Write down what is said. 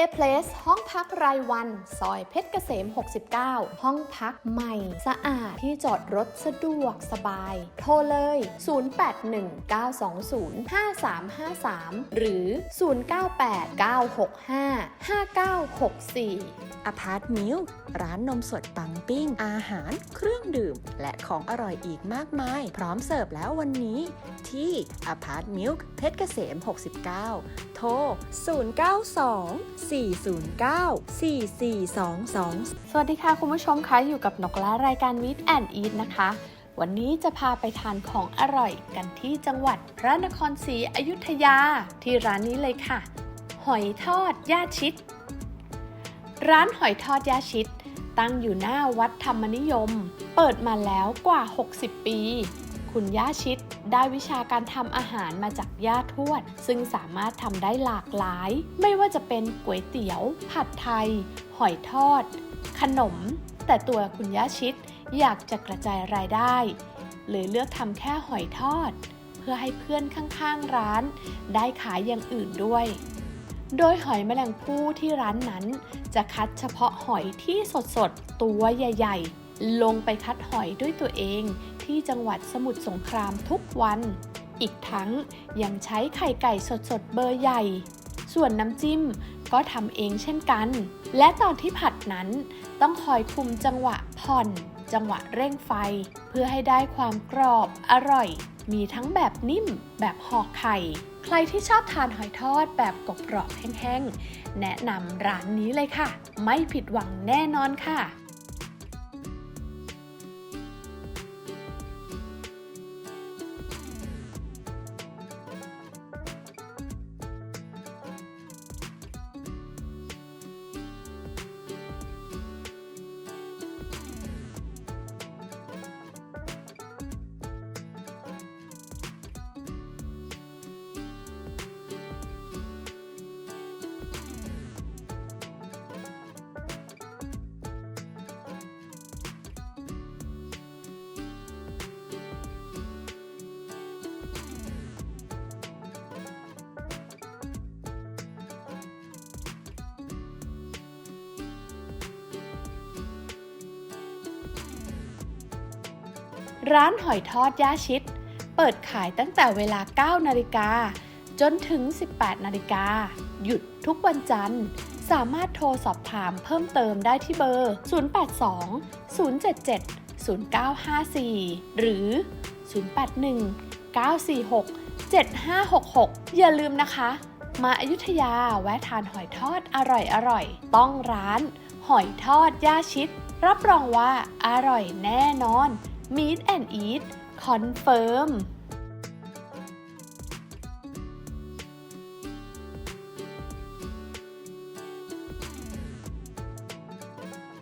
A Place ห้องพักรายวัน ซอยเพชรเกษม 69 ห้องพักใหม่ สะอาดที่จอดรถสะดวกสบาย โทรเลย 0819205353 หรือ 0989655964 อพาร์ตมิลร้านนมสดปังปิ้ง อาหาร เครื่องดื่ม และของอร่อยอีกมากมาย พร้อมเสิร์ฟแล้ววันนี้ ที่อพาร์ตมิลเพชรเกษม 69 โทร 092-409-4422 สวัสดีค่ะคุณผู้ชมคะอยู่กับนกและรายการวิทแอนด์อีทนะคะ วันนี้จะพาไปทานของอร่อยกันที่จังหวัดพระนครศรีอยุธยาที่ร้านนี้เลยค่ะ หอยทอดย่าชิด ร้านหอยทอดย่าชิด ตั้งอยู่หน้าวัดธรรมนิยม เปิดมาแล้วกว่า 60 ปี คุณย่าชิดได้วิชาการทำอาหารมาจากย่าทวด ซึ่งสามารถทำได้หลากหลาย ไม่ว่าจะเป็นก๋วยเตี๋ยว ผัดไทย หอยทอด ขนม แต่ตัวคุณย่าชิดอยากจะกระจายรายได้เลยเลือกทำแค่หอยทอด เพื่อให้เพื่อนข้างๆร้าน ได้ขายอย่างอื่นด้วย โดยหอยแมลงภู่ที่ร้านนั้น จะคัดเฉพาะหอยที่สดๆ ตัวใหญ่ๆ ลงไปคัดหอยด้วยตัวเองที่จังหวัดสมุทรสงครามทุกวัน อีกทั้งยังใช้ไข่ไก่สดๆ เบอร์ใหญ่ ส่วนน้ำจิ้มก็ทำเองเช่นกัน และตอนที่ผัดนั้น ต้องคอยคุมจังหวะผ่อน จังหวะเร่งไฟ เพื่อให้ได้ความกรอบอร่อย มีทั้งแบบนิ่ม แบบห่อไข่ ใครที่ชอบทานหอยทอดแบบกรอบๆแห้งๆ แนะนำร้านนี้เลยค่ะ ไม่ผิดหวังแน่นอนค่ะ ร้านหอยทอดย่าชิด เปิดขายตั้งแต่เวลา 9 นาฬิกา จนถึง 18 นาฬิกา หยุดทุกวันจันทร์ สามารถโทรสอบถามเพิ่มเติมได้ที่เบอร์ 082 077 0954 หรือ 081 946 7566 อย่าลืมนะคะ มาอายุทยาแวะทานหอยทอดอร่อยๆต้องร้าน หอยทอดย่าชิด รับรองว่าอร่อยแน่นอน Meet and Eat คอนเฟิร์ม